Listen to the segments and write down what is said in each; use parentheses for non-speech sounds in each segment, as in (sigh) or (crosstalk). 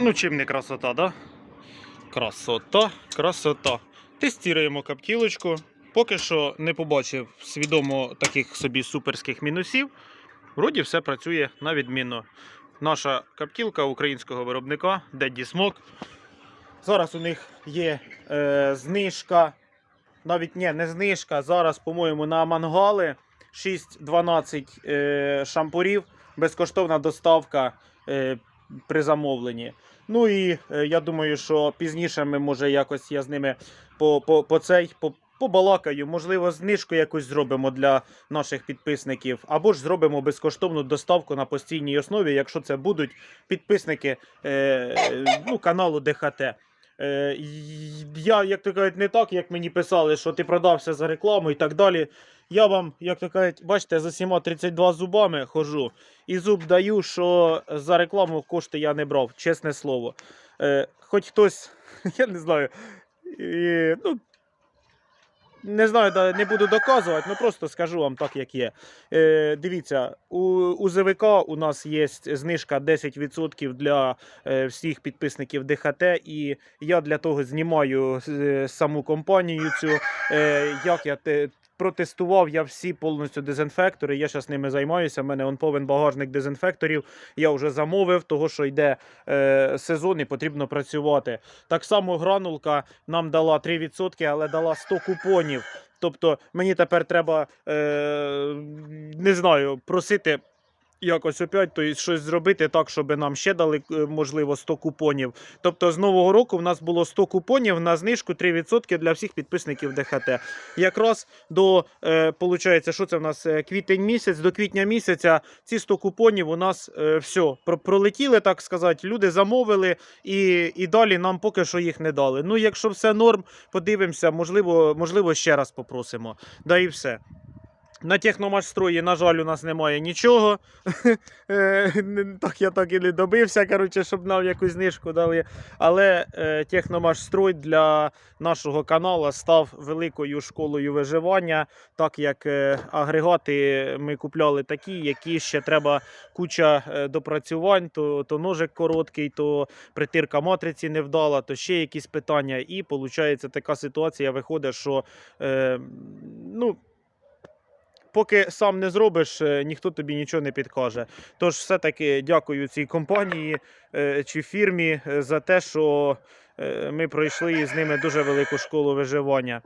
Ну, чим не красота, да? Красота, красота. Тестуємо каптілочку. Поки що не побачив свідомо таких собі суперських мінусів. Вроді все працює на відмінно. Наша каптілка українського виробника Daddy Smoke. Зараз у них є е, знижка. Навіть ні, не знижка. Зараз, по-моєму, на мангали 6-12 е, шампурів. Безкоштовна доставка е, при замовленні. Ну і е, я думаю, що пізніше ми може якось я з ними по, по, по цей по, побалакаю. Можливо, знижку якусь зробимо для наших підписників, або ж зробимо безкоштовну доставку на постійній основі, якщо це будуть підписники е, ну, каналу ДХТ. Е, я, як то кажуть, не так, як мені писали, що ти продався за рекламу і так далі. Я вам, як то кажуть, бачите, за всіма 32 зубами хожу. І зуб даю, що за рекламу кошти я не брав, чесне слово. Е, хоч хтось, (laughs) я не знаю, і, ну, не знаю, не буду доказувати, ну просто скажу вам так, як є. Е, дивіться, у, у ЗВК у нас є знижка 10% для е, всіх підписників ДХТ, і я для того знімаю е, саму компанію цю. Е, як я те, протестував я всі повністю дезінфектори. Я зараз ними займаюся. У мене он повен багажник дезінфекторів. Я вже замовив, того що йде е, сезон і потрібно працювати. Так само гранулка нам дала 3%, але дала 100 купонів. Тобто мені тепер треба е, не знаю, просити. Якось опять то щось зробити так, щоб нам ще дали, е, можливо, 100 купонів. Тобто з нового року в нас було 100 купонів на знижку 3% для всіх підписників ДХТ. Якраз до, е, получається, що це в нас е, квітень місяць, до квітня місяця ці 100 купонів у нас все, пролетіли, так сказати, люди замовили і, і далі нам поки що їх не дали. Ну, якщо все норм, подивимося, можливо, можливо ще раз попросимо. Да і все. На техномашстрої, на жаль, у нас немає нічого. (laughs) Е, Так я так і не добився, коротше, щоб нам якусь знижку дали. Але е, Техномашстрой для нашого каналу став великою школою виживання, так як е, агрегати ми купляли такі, які ще треба куча допрацювань, то, то ножик короткий, то притирка матриці не вдала, то ще якісь питання. І виходить така ситуація виходить, що ну, поки сам не зробиш, е, ніхто тобі нічого не підкаже. Тож, все-таки дякую цій компанії е, чи фірмі е, за те, що ми пройшли з ними дуже велику школу виживання.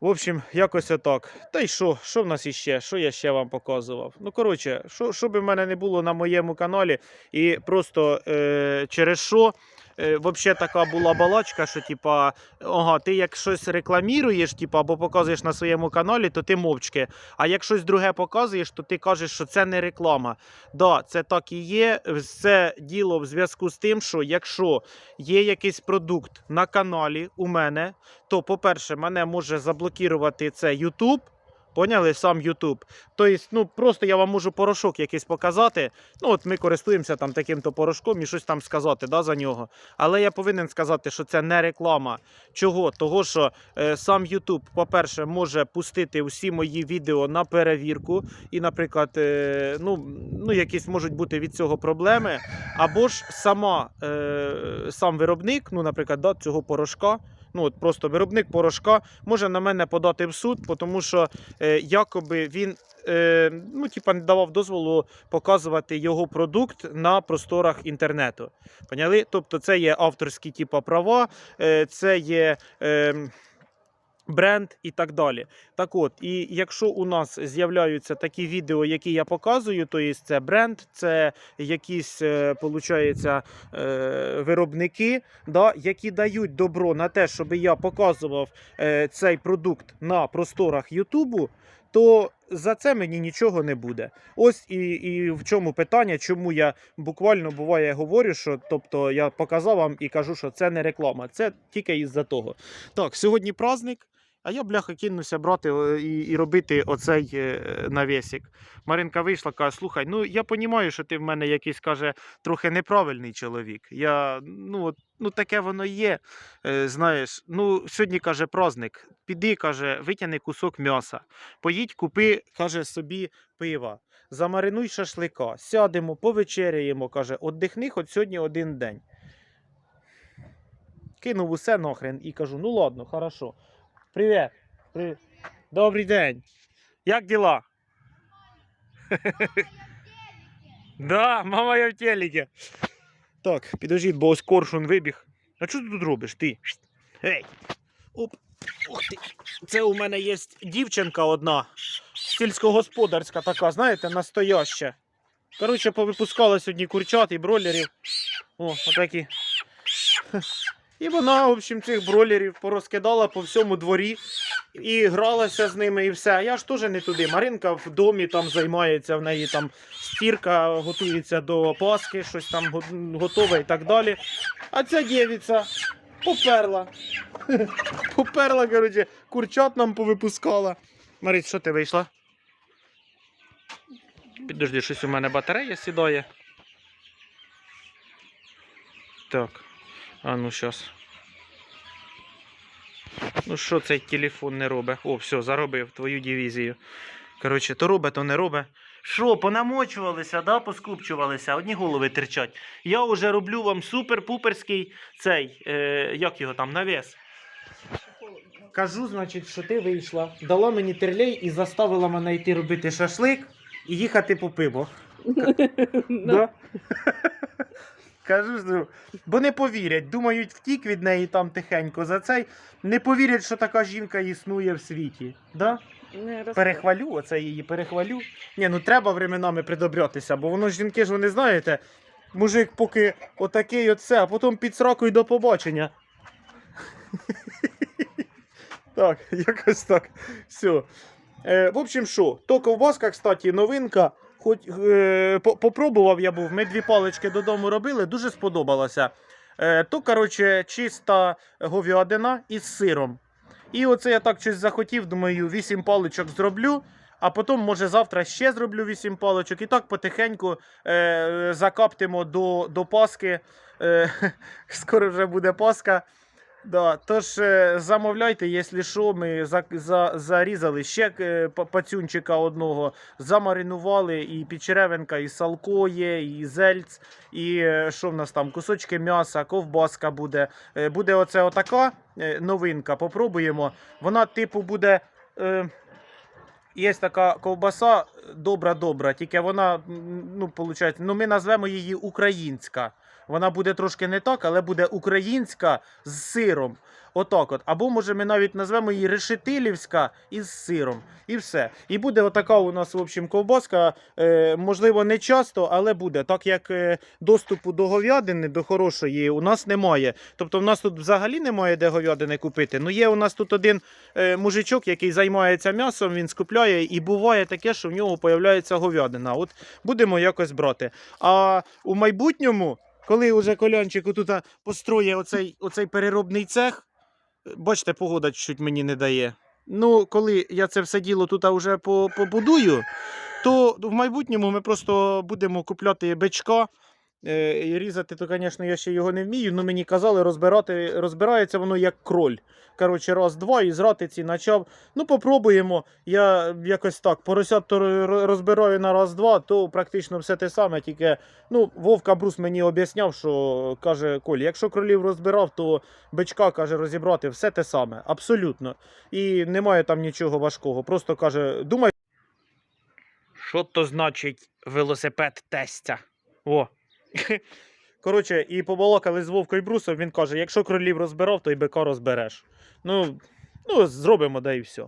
В общем, якось отак. Та й що? Що в нас іще? Що я ще вам показував? Ну, коротше, що, що би в мене не було на моєму каналі, і просто е, через що. Е, Взагалі така була балачка, що типа, ага, ти як щось рекламіруєш, типа, або показуєш на своєму каналі, то ти мовчки. А як щось друге показуєш, то ти кажеш, що це не реклама. Да, це так і є. Це діло в зв'язку з тим, що якщо є якийсь продукт на каналі у мене, то, по-перше, мене може заблокувати це YouTube. Поняли сам YouTube. Тобто, ну просто я вам можу порошок якийсь показати. Ну, от ми користуємося там таким-то порошком і щось там сказати да, за нього. Але я повинен сказати, що це не реклама. Чого? Того, що е, сам YouTube, по-перше, може пустити всі мої відео на перевірку, і, наприклад, е, ну, ну, якісь можуть бути від цього проблеми. Або ж сама, е, сам виробник, ну, наприклад, да, цього порошка. Ну, от просто виробник порошка може на мене подати в суд, тому що е, якоби він е, ну, типа, не давав дозволу показувати його продукт на просторах інтернету. Поняли? Тобто це є авторські типа, права, е, це є. Е, Бренд і так далі. Так от, і якщо у нас з'являються такі відео, які я показую, то є це бренд, це якісь, е, получається, е, виробники, да, які дають добро на те, щоб я показував е, цей продукт на просторах Ютубу, то за це мені нічого не буде. Ось і, і в чому питання, чому я буквально буває говорю, що тобто я показав вам і кажу, що це не реклама, це тільки із-за того. Так, сьогодні праздник. А я, бляха, кинуся брати і, і робити оцей е, навісик. Маринка вийшла, каже: слухай, ну я розумію, що ти в мене якийсь каже, трохи неправильний чоловік. Я, ну, от, ну таке воно є. Е, знаєш, ну сьогодні каже праздник. Піди, каже, витягни кусок м'яса. Поїдь, купи, каже, собі пива. Замаринуй шашлика, сядемо, повечеряємо, каже, отдихни хоч сьогодні один день. кинув усе нахрен і кажу: ну ладно, хорошо. Привіт. Привіт. Добрий день. Як діла? (laughs) Да, мама я в телеке. Так, підождіть, бо ось коршун вибіг. А що ти тут робиш? Ти? Ей. Оп. Ух ти. Це у мене є дівчинка одна. Сільськогосподарська така, знаєте, настояща. Коротше, повипускала сьогодні курчат і бролерів. О, отакі. І вона, в общем, цих бролерів порозкидала по всьому дворі і гралася з ними, і все. Я ж теж не туди. Маринка в домі там займається, в неї там стірка готується до Пасхи, щось там готове і так далі. А ця дівиця поперла. (laughs) Поперла, коротше, курчат нам повипускала. Марить, що ти вийшла? Підожди, щось у мене батарея сідає. Так. А ну щас. Ну що цей телефон не робить? О, все, заробив твою дивізію. Коротше, то робить, то не робить. Що, понамочувалися, да, поскупчувалися, одні голови терчать. Я вже роблю вам супер-пуперський цей, е, як його там, навіс. Кажу, значить, що ти вийшла, дала мені терлей і заставила мене йти робити шашлик і їхати по пиво. (laughs) Да? (laughs) Кажу, що, бо не повірять, думають, втік від неї там тихенько за цей. Не повірять, що така жінка існує в світі. Да? Не. Перехвалю, оце її перехвалю. Ні, ну треба временами придобрятися, бо воно ж жінки ж ви не знаєте. Мужик поки отакий оце, а потім під срокою до побачення. (laughs) Так, якось так. Все. Е, в общем, що, то ковбаска, кстати, новинка. Хоч е, попробував я був, ми дві палички додому робили, дуже сподобалося. Е, то, коротше, чиста говядина із сиром. І оце я так щось захотів, думаю, 8 паличок зроблю, а потім, може, завтра ще зроблю 8 паличок. І так потихеньку е, закаптимо до, до Паски. Е, (laughs) скоро вже буде Пасха. Да, тож е, замовляйте, якщо що, ми за, за, зарізали ще е, пацюнчика одного, замаринували і підчеревинка, і салко є, і зельц, і е, що в нас там, кусочки м'яса, ковбаска буде. Буде оце отака новинка, попробуємо. Вона, типу, буде. Е, Є така ковбаса добра-добра, тільки вона, ну, виходить, ну, ми назвемо її українська. Вона буде трошки не так, але буде українська з сиром. Отак от. Або може ми навіть назвемо її решетилівська із сиром. І все. І буде отака у нас, в общем, ковбаска. Е, можливо, не часто, але буде. Так як е, доступу до говядини, до хорошої, у нас немає. Тобто, в нас тут взагалі немає де говядини купити. Ну, є у нас тут один е, мужичок, який займається м'ясом, він скупляє, і буває таке, що в нього появляється говядина. От будемо якось брати. А у майбутньому, коли вже колянчик тут построє оцей, оцей переробний цех, бачите, погода чуть мені не дає. Ну, коли я це все діло тут вже по- побудую, то в майбутньому ми просто будемо купляти бичка. Е, різати, то, звісно, я ще його не вмію. Ну мені казали, розбирати, розбирається воно як кроль. Коротше, раз, два, і з ратиці почав. Ну, попробуємо. Я якось так. Поросят то розбираю на раз-два, то практично все те саме. Тільки ну, Вовка Брус мені об'ясняв, що каже Коль, якщо кролів розбирав, то бичка каже розібрати все те саме. Абсолютно. І немає там нічого важкого. Просто каже, думай. Що то значить велосипед тестя? О. Коротше, і побалакали з Вовкою Брусом, він каже: якщо кролів розбирав, то і бика розбереш. Ну, ну зробимо, да і все.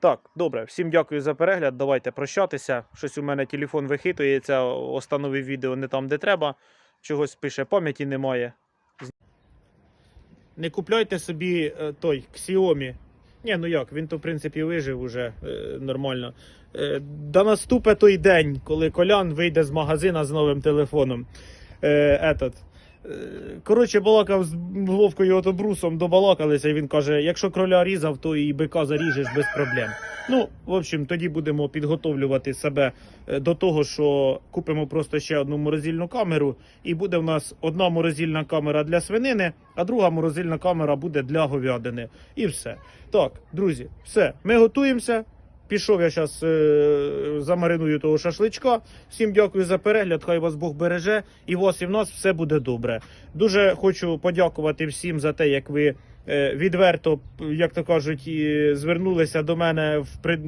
Так, добре, всім дякую за перегляд. Давайте прощатися. Щось у мене телефон вихитується, остановив відео не там, де треба. Чогось пише, пам'яті немає. Не купляйте собі е, той Xiaomi. Ні, ну як, він то в принципі вижив уже е, нормально. Е, да наступе той день, коли Колян вийде з магазина з новим телефоном. Е, этот. Е, Коротше, балакав з Вовкою ото брусом, добалакалися, і він каже: якщо кроля різав, то і бика заріжеш без проблем. Ну, в общем, тоді будемо підготовлювати себе е, до того, що купимо просто ще одну морозильну камеру, і буде в нас одна морозильна камера для свинини, а друга морозильна камера буде для говядини. І все. Так, друзі, все, ми готуємося. Пішов я зараз замариную того шашличка. Всім дякую за перегляд. Хай вас Бог береже. І вас і в нас все буде добре. Дуже хочу подякувати всім за те, як ви е, відверто, як то кажуть, звернулися до мене в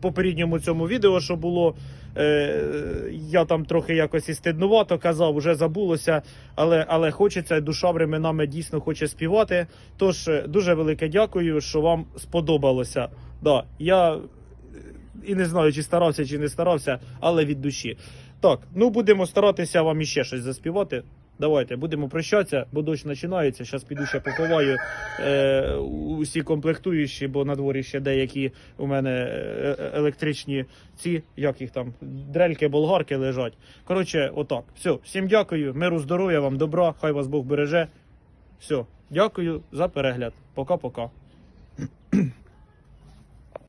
попередньому цьому відео, що було. Е, Я там трохи якось і стиднувато казав, вже забулося, але, але хочеться, душа временами дійсно хоче співати. Тож е, дуже велике дякую, що вам сподобалося. Да, я е, і не знаю, чи старався, чи не старався, але від душі. Так, ну будемо старатися вам іще щось заспівати. Давайте будемо прощатися, бо дощ починається. Зараз піду ще поховаю е, усі комплектуючі, бо на дворі ще деякі у мене е, електричні ці, як їх там, дрельки, болгарки лежать. Коротше, отак. Все, всім дякую, миру, здоров'я вам, добра, хай вас Бог береже. Все, дякую за перегляд. Пока-пока.